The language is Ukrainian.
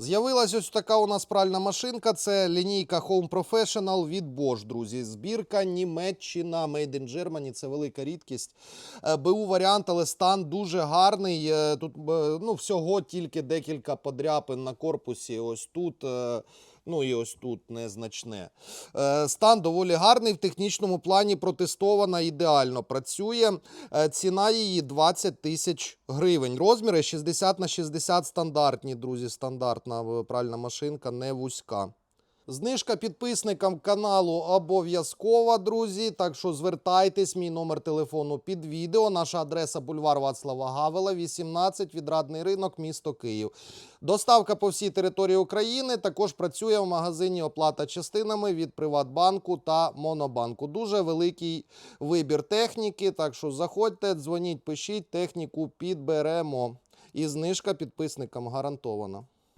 З'явилась ось така у нас пральна машинка. Це лінійка Home Professional від Bosch, друзі. Збірка Німеччина, Made in Germany. Це велика рідкість. Е, БУ варіант, але стан дуже гарний. Е, Тут е, ну, всього тільки декілька подряпин на корпусі. Ось тут. Ну і ось тут незначне. Е, Стан доволі гарний. В технічному плані протестована, ідеально працює. Е, Ціна її 20 тисяч гривень. Розміри 60 на 60 стандартні, друзі. Стандартна е, пральна машинка, не вузька. Знижка підписникам каналу обов'язкова, друзі. Так що звертайтесь, мій номер телефону під відео. Наша адреса бульвар Вацлава Гавела, 18, відрадний ринок, місто Київ. Доставка по всій території України також працює в магазині оплата частинами від Приватбанку та Монобанку. Дуже великий вибір техніки. Так що заходьте, дзвоніть, пишіть, техніку підберемо. І знижка підписникам гарантована.